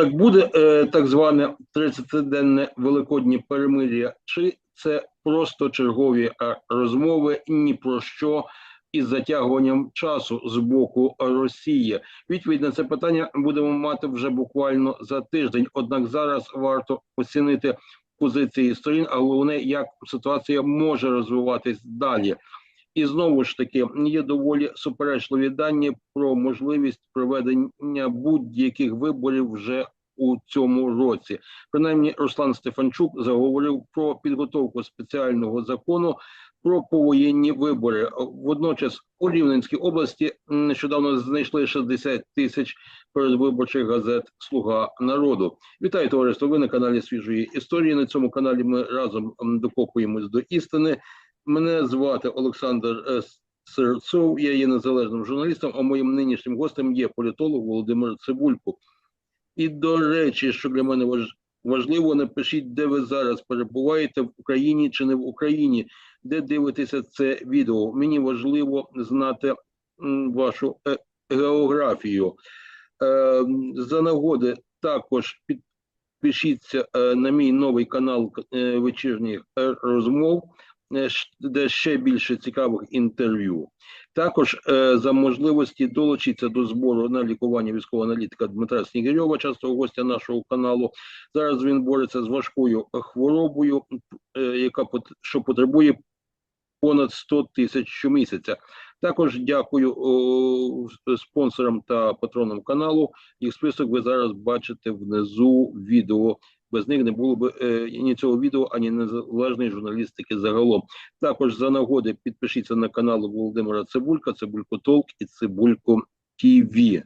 так буде е, так зване 30-денне великоднє перемир'я, чи це просто чергові е, розмови ні про що із затягуванням часу з боку Росії? Відповідь на це питання будемо мати вже буквально за тиждень. Однак зараз варто оцінити позиції сторін, а головне, як ситуація може розвиватись далі. І знову ж таки є доволі суперечливі дані про можливість проведення будь-яких виборів вже у цьому році. Принаймні, Руслан Стефанчук заговорив про підготовку спеціального закону про повоєнні вибори. Водночас у Рівненській області нещодавно знайшли 60 тисяч передвиборчих газет Слуга народу. Вітаю товариство. Ви на каналі свіжої історії. На цьому каналі ми разом докопуємось до істини. Мене звати Олександр е, Серцов, я є незалежним журналістом, а моїм нинішнім гостем є політолог Володимир Цибулько. І до речі, що для мене важ- важливо, напишіть, де ви зараз перебуваєте в Україні чи не в Україні, де дивитеся це відео. Мені важливо знати вашу е, географію. Е, за нагоди також підпишіться на мій новий канал вечірніх розмов де ще більше цікавих інтерв'ю. Також е, за можливості долучитися до збору на лікування військового аналітика Дмитра Снігирьова, частого гостя нашого каналу. Зараз він бореться з важкою хворобою, е, яка що потребує понад 100 тисяч щомісяця. Також дякую о, спонсорам та патронам каналу. Їх список ви зараз бачите внизу відео. Без них не було б е, ні цього відео, ані незалежної журналістики загалом. Також за нагоди підпишіться на канал Володимира Цибулька, Цибулько Толк і Цибулько Тіві.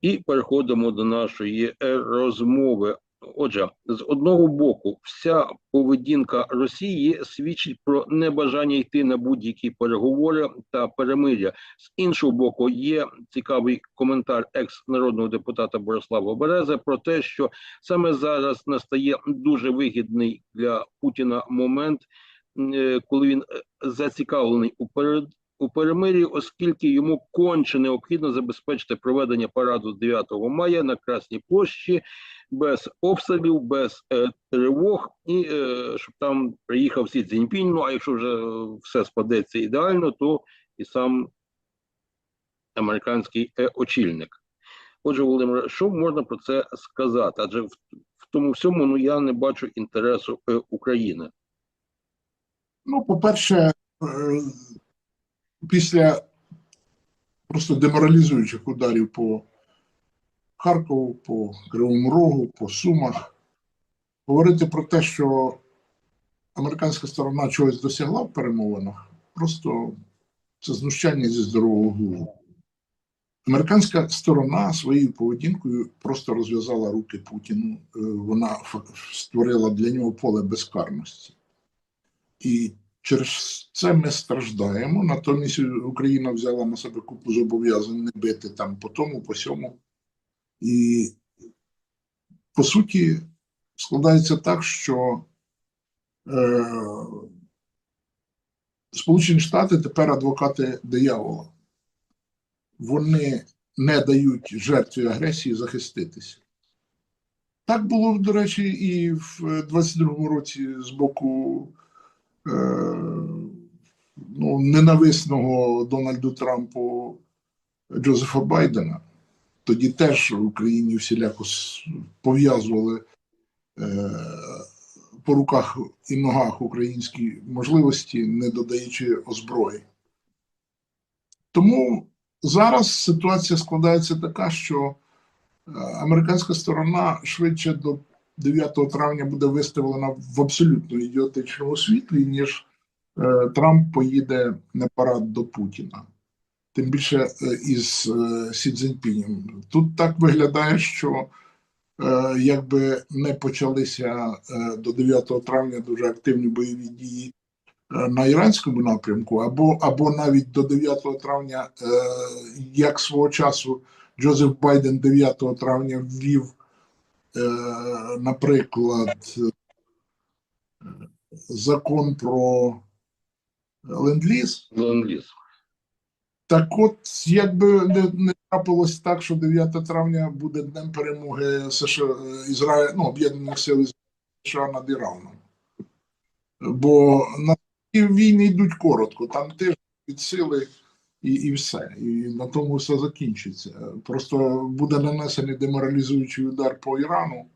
І переходимо до нашої розмови. Отже, з одного боку, вся поведінка Росії свідчить про небажання йти на будь-які переговори та перемиря. З іншого боку, є цікавий коментар екс-народного депутата Борислава Берези про те, що саме зараз настає дуже вигідний для Путіна момент, е, коли він е, зацікавлений у перед. У перемир'ї, оскільки йому конче необхідно забезпечити проведення параду 9 мая на Красній площі без обстрілів, без е, тривог, і е, щоб там приїхав Сі Цзіньпінь. Ну а якщо вже все спадеться ідеально, то і сам американський е, очільник. Отже, Володимир, що можна про це сказати? Адже в, в тому всьому ну я не бачу інтересу е, України. Ну, по-перше, е, після просто деморалізуючих ударів по Харкову, по Кривому Рогу, по Сумах, говорити про те, що американська сторона чогось досягла в перемовинах, просто це знущання зі здорового глузду. Американська сторона своєю поведінкою просто розв'язала руки Путіну. Е, Вона створила для нього поле безкарності. І через це ми страждаємо. Натомість Україна взяла на себе купу зобов'язань не бити там по тому, по сьому. І по суті складається так, що е, Сполучені Штати тепер адвокати диявола. Вони не дають жертві агресії захиститися. Так було, до речі, і в 22-му році з боку е, ну, ненависного Дональду Трампу Джозефа Байдена. Тоді теж в Україні всіляко пов'язували е, по руках і ногах українські можливості, не додаючи озброї. Тому зараз ситуація складається така, що е, американська сторона швидше до 9 травня буде виставлена в абсолютно ідіотичному світлі, ніж е, Трамп поїде на парад до Путіна. Тим більше е, із е, Сі Цзіньпінем. Тут так виглядає, що е, якби не почалися до 9 травня дуже активні бойові дії на іранському напрямку, або, або навіть до 9 травня, як свого часу Джозеф Байден 9 травня ввів, наприклад, закон про ленд-ліз, Ленд-ліз. Так от, якби не, не трапилось так, що 9 травня буде днем перемоги США, Ізраїль, ну, Об'єднаних Сил США над Іраном. Бо на війни йдуть коротко, там теж від сили і, і все. І на тому все закінчиться. Просто буде нанесений деморалізуючий удар по Ірану,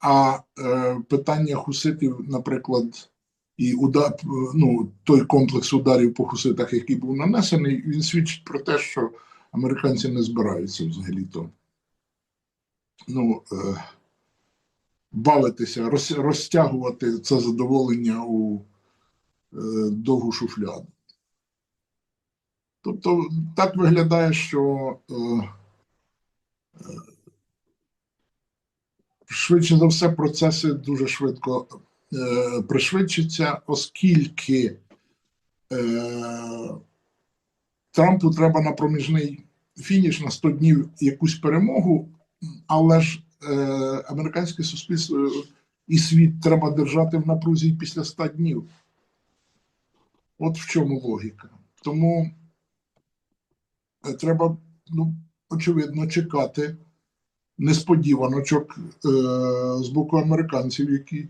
а е, питання хуситів, наприклад, і удар, ну, той комплекс ударів по хуситах, який був нанесений, він свідчить про те, що американці не збираються взагалі-то ну, е, бавитися, роз, розтягувати це задоволення у е, довгу шуфляду. Тобто так виглядає, що е, е, швидше за все процеси дуже швидко е, пришвидшаться, оскільки е, Трампу треба на проміжний фініш на 100 днів якусь перемогу, але ж е, американське суспільство і світ треба держати в напрузі після 100 днів. От в чому логіка. Тому е, треба, ну, очевидно, чекати несподіваночок е, з боку американців, які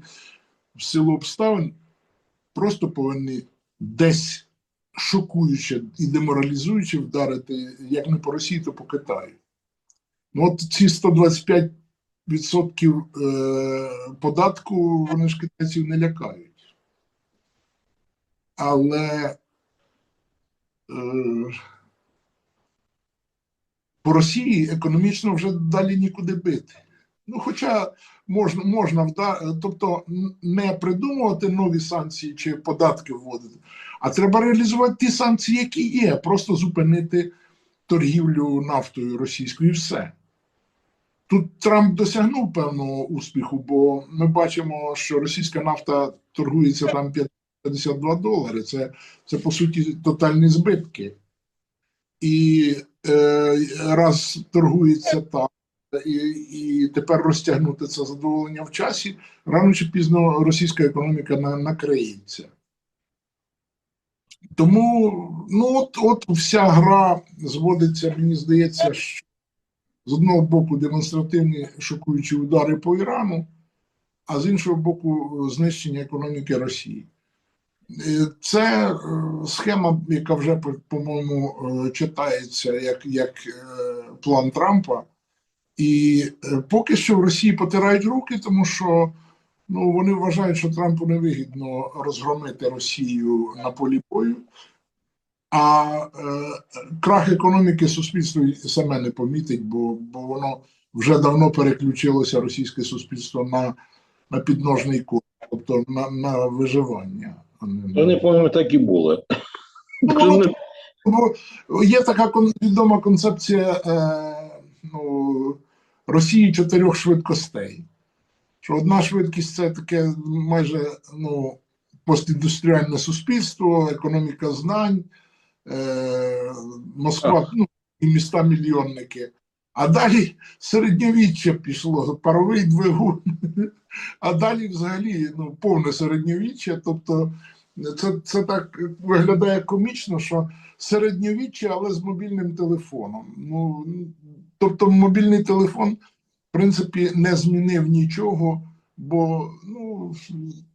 в силу обставин просто повинні десь шокуюче і деморалізуюче вдарити як не по Росії, то по Китаю. Ну, от ці 125% е, податку вони ж китайців не лякають. Але е, по Росії економічно вже далі нікуди бити. Ну, хоча можна, можна тобто не придумувати нові санкції чи податки вводити, а треба реалізувати ті санкції, які є, просто зупинити торгівлю нафтою російською і все. Тут Трамп досягнув певного успіху, бо ми бачимо, що російська нафта торгується там 52 долари. Це, це по суті тотальні збитки. І е, раз торгується так, і, і тепер розтягнути це задоволення в часі, рано чи пізно російська економіка на, накриється. Тому ну от, от вся гра зводиться, мені здається, що з одного боку демонстративні шокуючі удари по Ірану, а з іншого боку, знищення економіки Росії. Е, Це е, схема, яка вже, по- по-моєму, е, читається як, як план Трампа. І е, поки що в Росії потирають руки, тому що ну, вони вважають, що Трампу невигідно розгромити Росію на полі бою. А е, крах економіки суспільство саме не помітить, бо, бо воно вже давно переключилося російське суспільство на, на підножний курс, тобто на, на виживання. Вони, по-моєму, так і були. Ну, є така кон- відома концепція е, ну, Росії чотирьох швидкостей. Що одна швидкість це таке майже ну, постіндустріальне суспільство, економіка знань, е, Москва, ну, і міста мільйонники. А далі середньовіччя пішло, паровий двигун, а далі взагалі ну, повне середньовіччя. Тобто це, це так виглядає комічно, що середньовіччя, але з мобільним телефоном. Ну, тобто, мобільний телефон, в принципі, не змінив нічого, бо ну,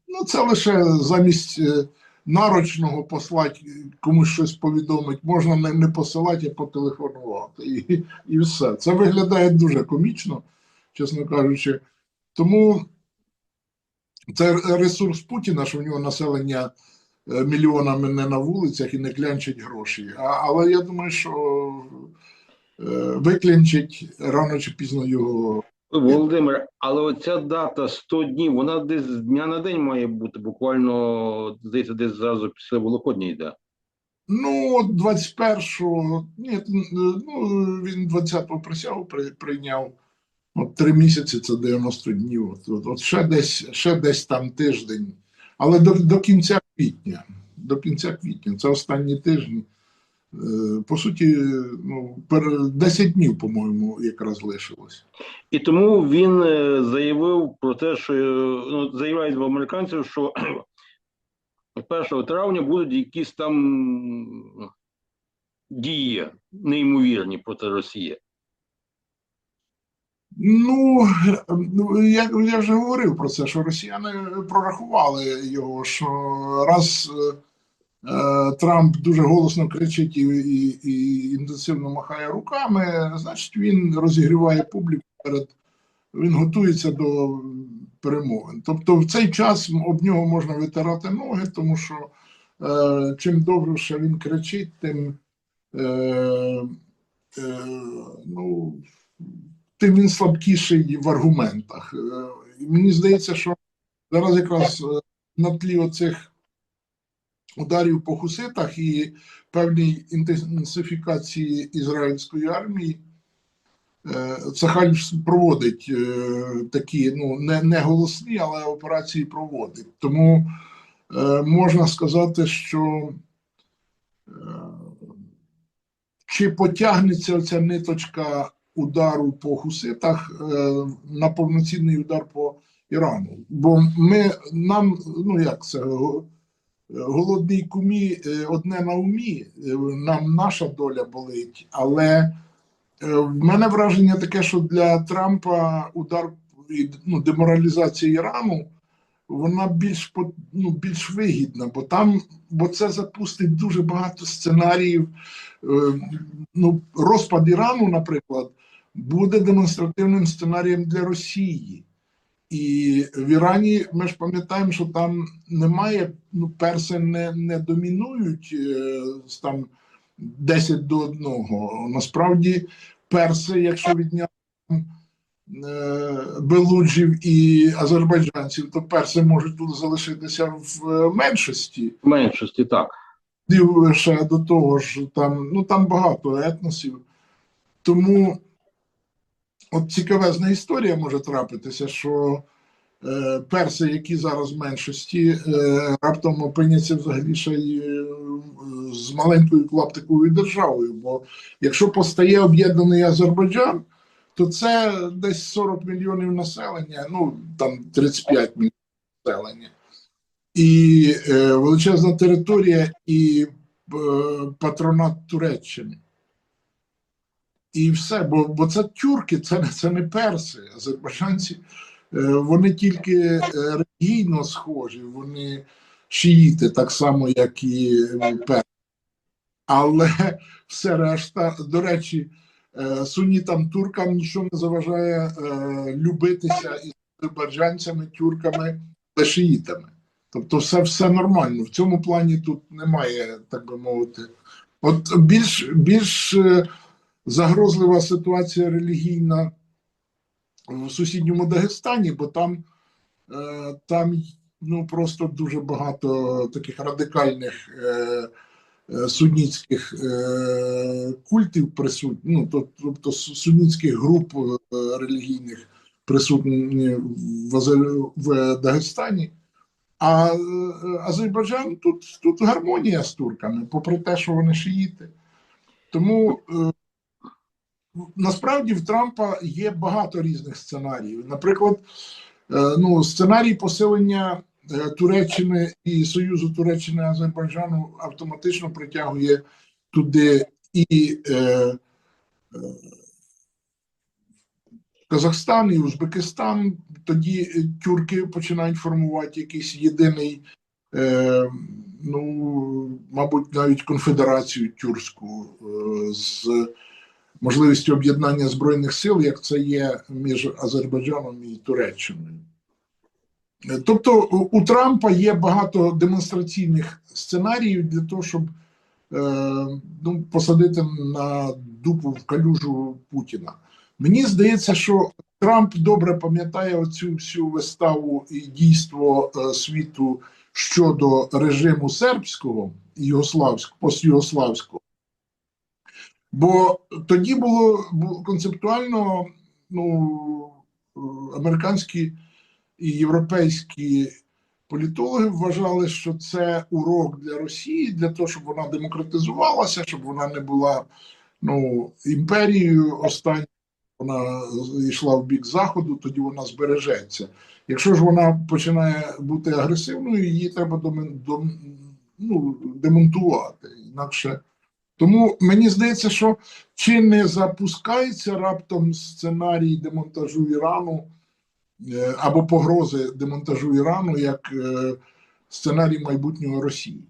ну це лише замість е, нарочного послати комусь щось повідомить, можна не, не посилати, а потелефонувати. І, і все. Це виглядає дуже комічно, чесно кажучи. Тому це ресурс Путіна, що в нього населення е, мільйонами не на вулицях і не клянчать гроші. А, але я думаю, що е, виклянчить рано чи пізно його. Володимир, але оця дата 100 днів, вона десь з дня на день має бути, буквально, здається, десь зразу після Великодня йде. Ну, от 21-го, ні, ну, він 20-го присягу при- прийняв. От три місяці це 90 днів. От, от, от ще, десь, ще десь там тиждень. Але до, до кінця квітня. До кінця квітня. Це останні тижні. Е, По суті, ну, пер- 10 днів, по-моєму, якраз лишилось. І тому він е, заявив про те, що е, ну, заявляють в американців, що 1 травня будуть якісь там дії неймовірні проти Росії? Ну, ну, я, я вже говорив про це, що росіяни прорахували його, що раз е, Трамп дуже голосно кричить і, і, і інтенсивно махає руками, значить він розігріває публіку перед він готується до перемовин. Тобто в цей час об нього можна витирати ноги, тому що е, чим довше він кричить, тим е, е, ну, тим він слабкіший в аргументах. Е, Мені здається, що зараз якраз е, на тлі оцих ударів по хуситах і певній інтенсифікації ізраїльської армії. е, Цахаль проводить такі, ну не, не голосні, але операції проводить. Тому е, можна сказати, що е, чи потягнеться ця ниточка удару по хуситах е, на повноцінний удар по Ірану? Бо ми нам, ну як це, голодний кумі е, одне на умі, е, нам наша доля болить, але е, в мене враження таке, що для Трампа удар ну, деморалізація Ірану. Вона більш ну, більш вигідна, бо там, бо це запустить дуже багато сценаріїв. Е, Ну, розпад Ірану, наприклад, буде демонстративним сценарієм для Росії. І в Ірані ми ж пам'ятаємо, що там немає, ну, перси не, не домінують е, там 10 до 1. Насправді, перси, якщо відняти е, белуджів і азербайджанців, то перси можуть тут залишитися в меншості. В меншості так. Ще до того ж, там, ну там багато етносів. Тому от цікавезна історія може трапитися, що е, перси, які зараз в меншості, е, раптом опиняться взагалі ще й е, з маленькою клаптиковою державою. Бо якщо постає об'єднаний Азербайджан, то це десь 40 мільйонів населення, ну там 35 мільйонів населення і е, величезна територія і е, патронат Туреччини. І все, бо, бо це тюрки, це, це не перси. Азербайджанці е, вони тільки е, релігійно схожі, вони шиїти, так само, як і е, перси. Але все решта, до речі, сунітам туркам нічого не заважає любитися із азербайджанцями, тюрками та шиїтами. Тобто, все, все нормально. В цьому плані тут немає, так би мовити. От більш, більш загрозлива ситуація релігійна в сусідньому Дагестані, бо там, е, там ну, просто дуже багато таких радикальних е, е, сунітських культів присутні, ну, тобто су- сунітських груп релігійних присутні в, Дагестані. А Азербайджан тут, тут гармонія з турками, попри те, що вони шиїти. Тому насправді в Трампа є багато різних сценаріїв. Наприклад, е, ну, сценарій посилення е, Туреччини і Союзу Туреччини Азербайджану автоматично притягує туди і е, е, Казахстан, і Узбекистан. Тоді е, тюрки починають формувати якийсь єдиний, е, ну, мабуть, навіть конфедерацію тюркську з можливістю об'єднання збройних сил, як це є між Азербайджаном і Туреччиною. Тобто у- Трампа є багато демонстраційних сценаріїв для того, щоб е, ну, посадити на дупу в калюжу Путіна. Мені здається, що Трамп добре пам'ятає оцю всю виставу і дійство е, світу щодо режиму сербського югославського, постюгославського. Бо тоді було, було концептуально ну, е, американські і європейські політологи вважали, що це урок для Росії, для того, щоб вона демократизувалася, щоб вона не була ну, імперією останньою, вона йшла в бік Заходу, тоді вона збережеться. Якщо ж вона починає бути агресивною, її треба домен, дом, ну, демонтувати. Інакше Тому мені здається, що чи не запускається раптом сценарій демонтажу Ірану е, або погрози демонтажу Ірану як е, сценарій майбутнього Росії.